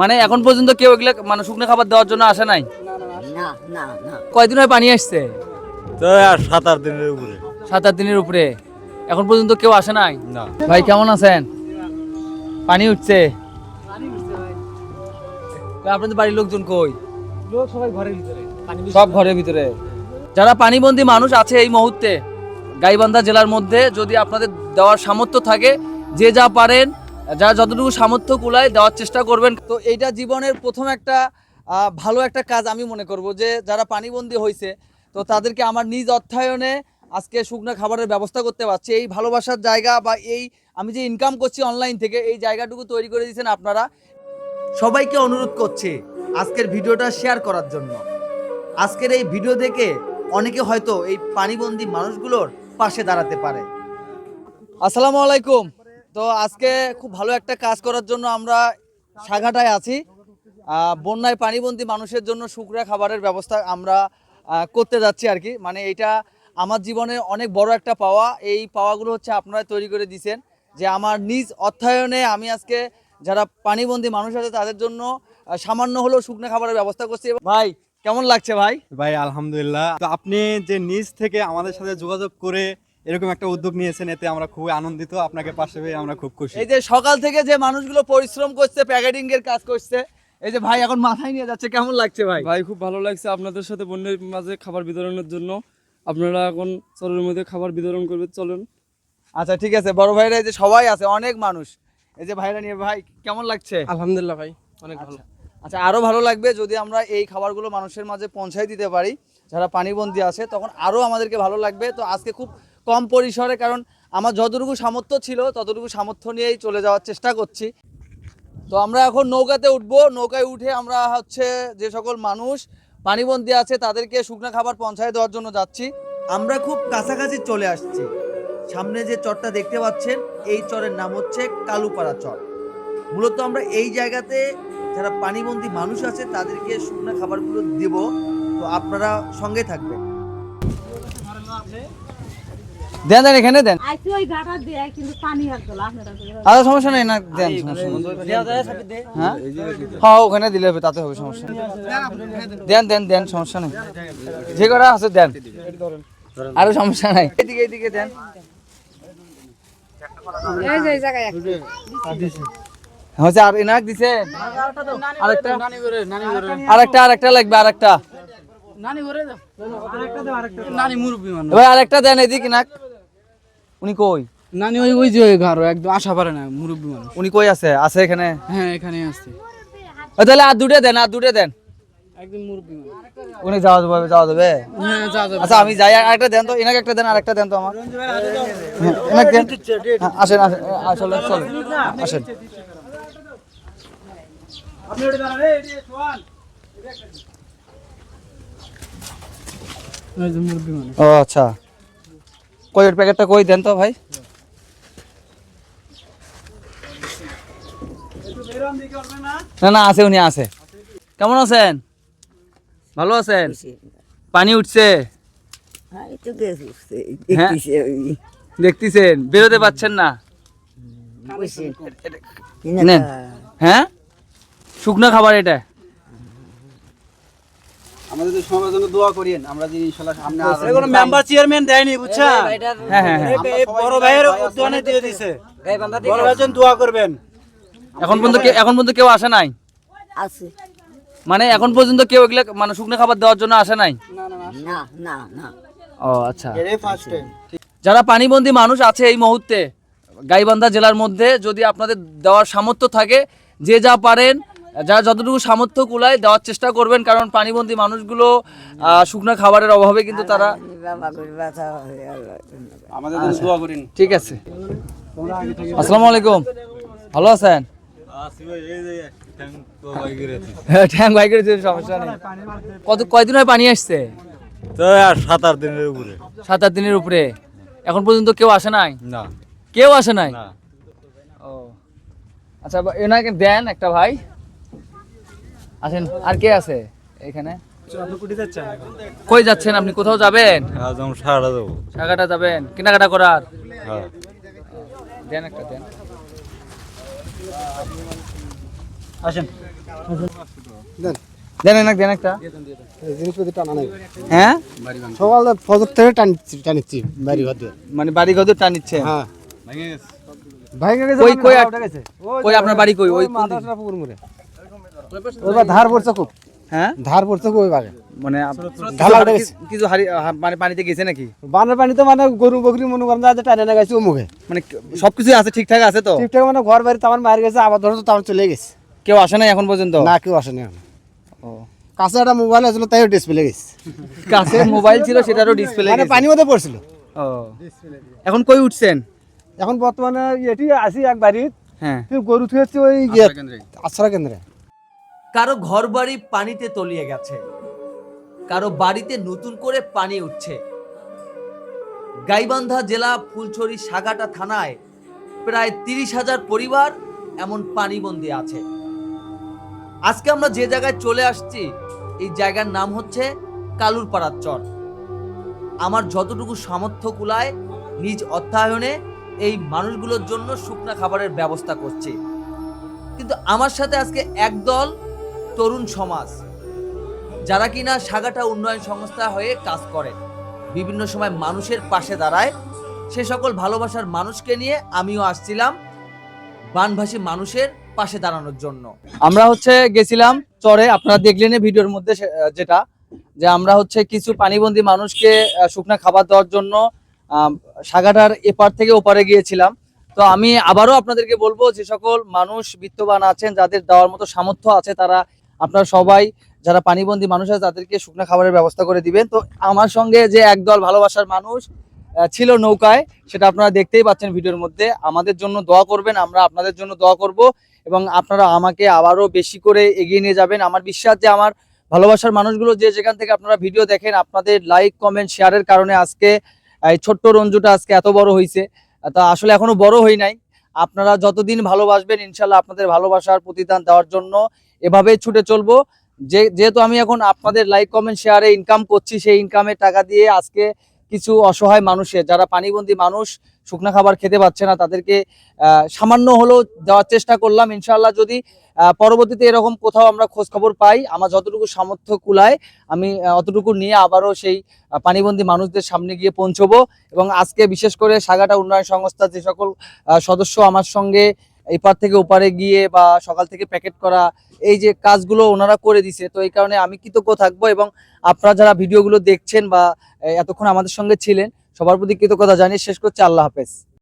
মানে এখন পর্যন্ত কেউ এগুলো মানে শুকনো খাবার দেওয়ার জন্য আসে নাই? না না না। কয়দিন হয় পানি আসছে? সাত আট দিনের উপরে। সাত আট দিনের উপরে। এখন পর্যন্ত কেউ আসে নাই? ভাই কেমন আছেন? পানি উঠছে? আপনাদের বাড়ির লোকজন কই? ঘরের ভিতরে। সব ঘরের ভিতরে। যারা পানিবন্দী মানুষ আছে এই মুহূর্তে গাইবান্ধা জেলার মধ্যে যদি আপনাদের দেওয়ার সামর্থ্য থাকে যে যা পারেন যা যতটুকু সামর্থ্য কুলায় দেওয়ার চেষ্টা করবেন। তো এইটা জীবনের প্রথম একটা ভালো একটা কাজ আমি মনে করব যে, যারা পানিবন্দী হয়েছে তো তাদেরকে আমার নিজ অর্থায়নে আজকে শুকনো খাবারের ব্যবস্থা করতে পারছি। এই ভালোবাসার জায়গা বা এই, আমি যে ইনকাম করছি অনলাইন থেকে, এই জায়গাটুকু তৈরি করে দিয়েছেন আপনারা। সবাইকে অনুরোধ করছি আজকের ভিডিওটা শেয়ার করার জন্য। আজকের এই ভিডিও দেখে অনেকে হয়তো এই পানিবন্দী মানুষগুলোর পাশে দাঁড়াতে পারে। আসসালামু আলাইকুম। তো আজকে খুব ভালো একটা কাজ করার জন্য আমরা সাঘাটায় আছি। বন্যায় পানিবন্দী মানুষের জন্য শুকনা খাবারের ব্যবস্থা আমরা করতে যাচ্ছি আর কি। মানে এটা আমার জীবনে অনেক বড় একটা পাওয়া। এই পাওয়াগুলো হচ্ছে আপনারা তৈরি করে দিয়েছেন যে আমার নিজ অর্থায়নে আমি আজকে যারা পানিবন্দী মানুষ আছে তাদের জন্য সামান্য হলেও শুকনো খাবারের ব্যবস্থা করছি। ভাই, কেমন লাগছে ভাই? ভাই, আলহামদুলিল্লাহ। আপনি যে নিজ থেকে আমাদের সাথে যোগাযোগ করে এরকম একটা উদ্যোগ নিয়েছেন এতে আমরা খুবই আনন্দিত আপনাকে পাশে পেয়ে আমরা খুব খুশি। এই যে সকাল থেকে যে মানুষগুলো পরিশ্রম করছে প্যাকেটিং এর কাজ করছে এই যে ভাই এখন মাথায় নিয়ে যাচ্ছে কেমন লাগছে ভাই? ভাই খুব ভালো লাগছে আপনাদের সাথে বন্যের মাঝে খাবার বিতরণের জন্য। আপনারা এখন চরের মধ্যে খাবার বিতরণ করবে চলেন। আচ্ছা ঠিক আছে বড় ভাইরা এই যে সবাই আছে অনেক মানুষ। এই যে ভাইরা নিয়ে ভাই কেমন লাগছে? আলহামদুলিল্লাহ ভাই অনেক ভালো। আচ্ছা আরও ভালো লাগবে যদি আমরা এই খাবারগুলো মানুষের মাঝে পৌঁছাই দিতে পারি। যারা পানিবন্দী আছে তখন আরও আমাদেরকে ভালো লাগবে। তো আজকে খুব কম পরিসরে, কারণ আমার যতটুকু সামর্থ্য ছিল, ততটুকু সামর্থ্য নিয়েই চলে যাওয়ার চেষ্টা করছি। তো আমরা এখন নৌকাতে উঠবো। নৌকায় উঠে আমরা হচ্ছে যে সকল মানুষ, পানিবন্দী আছে, তাদেরকে শুকনো খাবার পৌঁছায় দেওয়ার জন্য যাচ্ছি। আমরা খুব কাছাকাছি চলে আসছি। সামনে যে চরটা দেখতে পাচ্ছেন, এই চরের নাম হচ্ছে কালুপাড়া চর। মূলত আমরা এই জায়গাতে যারা পানিবন্দী মানুষ আছে, তাদেরকে শুকনো খাবারগুলো দেব। তো আপনারা সঙ্গে থাকবেন। দেন দেন এখানে দেন। আচ্ছা সমস্যা নেই না দেন হ্যাঁ? হ্যাঁ ওখানে দিলে হবে তাতে হবে সমস্যা দেন দেন দেন সমস্যা নেই। যে করা আছে দেন। আরও সমস্যা নাই। এদিকে এদিকে দেন। হচ্ছে আর এনাক দিছে? আরেকটা? আরেকটা আরেকটা লাগবে আরেকটা। নানি মুরব্বী মানুষ। এবার আরেকটা দেন এদিকে নাক উনি কই? নানি ওই ওই যে ঘর একদম আশা পারে না মুরব্বী মানুষ। উনি কই আছে? আছে এখানে? হ্যাঁ এখানে আছে। তাহলে আর দুটো দেন আর দুটো দেন। একদম মুরব্বী মানুষ। উনি যাওয়া যাবে যাওয়া যাবে? হ্যাঁ যা যাবে আচ্ছা আমি যাই আরেকটা দেন তো এনাকে একটা দেন আরেকটা দেন তো আমার। হ্যাঁ, এনাকে দেন। হ্যাঁ, আসেন আসেন আসলে চলেন আসেন। ওই যে মুরব্বী মানুষ। ও আচ্ছা। কই ওর প্যাকেটটা কই দেন তো ভাই? না না আছে উনি আছে। কেমন আছেন? ভালো আছেন? পানি উঠছে? গেছে হ্যাঁ। দেখতেছেন? বেরোতে পাচ্ছেন না? হ্যাঁ? শুকনো খাবার এটা। আমাদের সমাজের জন্য দোয়া করিয়েন। আমরা যে ইনশাআল্লাহ সামনে আরো- কোনো মেম্বার চেয়ারম্যান দেয়নি বুঝছেন হ্যাঁ হ্যাঁ হ্যাঁ। এই বড় ভাইয়ের উদ্যানে দিয়ে দিছে। বড় ভাইয়ের জন্য দোয়া করবেন। এখন পর্যন্ত এখন পর্যন্ত কেউ আসে নাই? আছে। মানে এখন পর্যন্ত কেউ এগুলো মানে শুকনো খাবার দেওয়ার জন্য আসে নাই? না না না ও আচ্ছা। টাইম যারা পানিবন্দী মানুষ আছে এই মুহূর্তে গাইবান্ধা জেলার মধ্যে যদি আপনাদের দেওয়ার সামর্থ্য থাকে যে যা পারেন যা যতটুকু সামর্থ্য কুলায় দেওয়ার চেষ্টা করবেন কারণ পানিবন্দী মানুষগুলো শুকনো খাবারের অভাবে কিন্তু তারা ঠিক আছে। আসসালামু আলাইকুম। ভালো আছেন? হ্যাঁ, ঠ্যাং ভাই করে সমস্যা নেই। কত কয়দিন হয় পানি আসছে? সাত আট দিনের উপরে। সাত আট দিনের উপরে। এখন পর্যন্ত কেউ আসে নাই? না। কেউ আসে নাই? ও। আচ্ছা এনাকে দেন একটা ভাই। আসেন আর কে আছে এখানে? কই যাচ্ছেন আপনি? কোথাও যাবেন? সাগাটা যাবেন। কেনাকাটা করার? হ্যাঁ দেন একটা দেন। আসেন। দেন এক দেন একটা। জিনিসপত্র টানা নাই হ্যাঁ? সকাল ফজর থেকে টানিচ্ছি। টানিচ্ছি বাড়ি ঘর দিয়ে মানে বাড়ি ঘর হ্যাঁ। ভাই কই কই আপনার বাড়ি কই? ওই কোন দিকে? ওইবার ধার পড়ছে খুব। হ্যাঁ? ধার পড়ছে খুব ওইবাগে মানে ঢালা কিছু- উঠে গেছে। কিছু হারি মানে পানিতে গেছে নাকি? বানের পানি তো মানে গরু বকরি মনে করেন যে টানে না গেছে মুখে মানে সবকিছু আছে ঠিকঠাক আছে তো? ঠিকঠাক মানে ঘর বাড়ি তামান গেছে আবার ধরো তামান চলে গেছে। কেউ আসে নাই এখন পর্যন্ত? না কেউ আসেনি এখন। ও। কাছে একটা মোবাইল আছিল তাই ডিসপ্লে গেছে। কাছে মোবাইল ছিল সেটারও ডিসপ্লে মানে পানি মধ্যে পড়ছিল। ও। এখন কই উঠছেন? এখন বর্তমানে এটি আসি এক বাড়ি হ্যাঁ। গরু থুয়েছে ওই আশ্রয় কেন্দ্রে। কারও ঘর বাড়ি পানিতে তলিয়ে গেছে। কারও বাড়িতে নতুন করে পানি উঠছে। গাইবান্ধা জেলা ফুলছড়ি সাগাটা থানায় প্রায় তিরিশ হাজার পরিবার এমন পানিবন্দী আছে। আজকে আমরা যে জায়গায় চলে আসছি, এই জায়গার নাম হচ্ছে কালুরপাড়ার চর। আমার যতটুকু সামর্থ্য কুলায় নিজ অর্থায়নে এই মানুষগুলোর জন্য শুকনা খাবারের ব্যবস্থা করছি। কিন্তু আমার সাথে আজকে একদল তরুণ সমাজ, যারা কিনা সাগাটা উন্নয়ন সংস্থা হয়ে কাজ করে। বিভিন্ন সময় মানুষের পাশে দাঁড়ায়। সে সকল ভালোবাসার মানুষকে নিয়ে আমিও আসছিলাম বানভাসী মানুষের পাশে দাঁড়ানোর জন্য। আমরা হচ্ছে গেছিলাম চরে, আপনারা দেখলেন ভিডিওর মধ্যে যেটা, যে আমরা হচ্ছে কিছু পানিবন্দী মানুষকে শুকনা খাবার দেওয়ার জন্য সাগাটার এপার থেকে ওপারে গিয়েছিলাম। তো আমি আবারও আপনাদেরকে বলব, যে সকল মানুষ বিত্তবান আছেন, যাদের দেওয়ার মতো সামর্থ্য আছে, তারা আপনারা সবাই যারা পানিবন্দী মানুষ আছে, তাদেরকে শুকনো খাবারের ব্যবস্থা করে দিবেন। তো আমার সঙ্গে যে একদল ভালোবাসার মানুষ ছিল নৌকায়, সেটা আপনারা দেখতেই পাচ্ছেন ভিডিওর মধ্যে। আমাদের জন্য দোয়া করবেন, আমরা আপনাদের জন্য দোয়া করব এবং আপনারা আমাকে আবারও বেশি করে এগিয়ে নিয়ে যাবেন। আমার বিশ্বাস যে আমার ভালোবাসার মানুষগুলো যে যেখান থেকে আপনারা ভিডিও দেখেন, আপনাদের লাইক কমেন্ট শেয়ারের কারণে আজকে, এই ছোট্ট রঞ্জুটা আজকে এত বড় হয়েছে তা আসলে এখনও বড় হই নাই। আপনারা যতদিন ভালোবাসবেন, ইনশাল্লাহ আপনাদের ভালোবাসার প্রতিদান দেওয়ার জন্য এভাবেই ছুটে চলবো। যে, যেহেতু আমি এখন আপনাদের লাইক কমেন্ট শেয়ারে ইনকাম করছি, সেই ইনকামের টাকা দিয়ে আজকে কিছু অসহায় মানুষের, যারা পানিবন্দী মানুষ, শুকনা খাবার খেতে পাচ্ছে না, তাদেরকে সামান্য হলেও দেওয়ার চেষ্টা করলাম। ইনশাল্লাহ যদি পরবর্তীতে এরকম কোথাও আমরা খোঁজ খবর পাই, আমার যতটুকু সামর্থ্য কুলায়, আমি অতটুকু নিয়ে আবারও সেই পানিবন্দী মানুষদের সামনে গিয়ে পৌঁছবো। এবং আজকে বিশেষ করে সাগাটা উন্নয়ন সংস্থা যে সকল সদস্য আমার সঙ্গে এপার থেকে ওপারে গিয়ে বা সকাল থেকে প্যাকেট করা, এই যে কাজগুলো ওনারা করে দিছে, তো এই কারণে আমি কৃতজ্ঞ থাকব এবং আপনারা যারা ভিডিওগুলো দেখছেন বা এতক্ষণ আমাদের সঙ্গে ছিলেন, সবার প্রতি কৃতজ্ঞতা জানিয়ে শেষ করছে। আল্লাহ হাফেজ।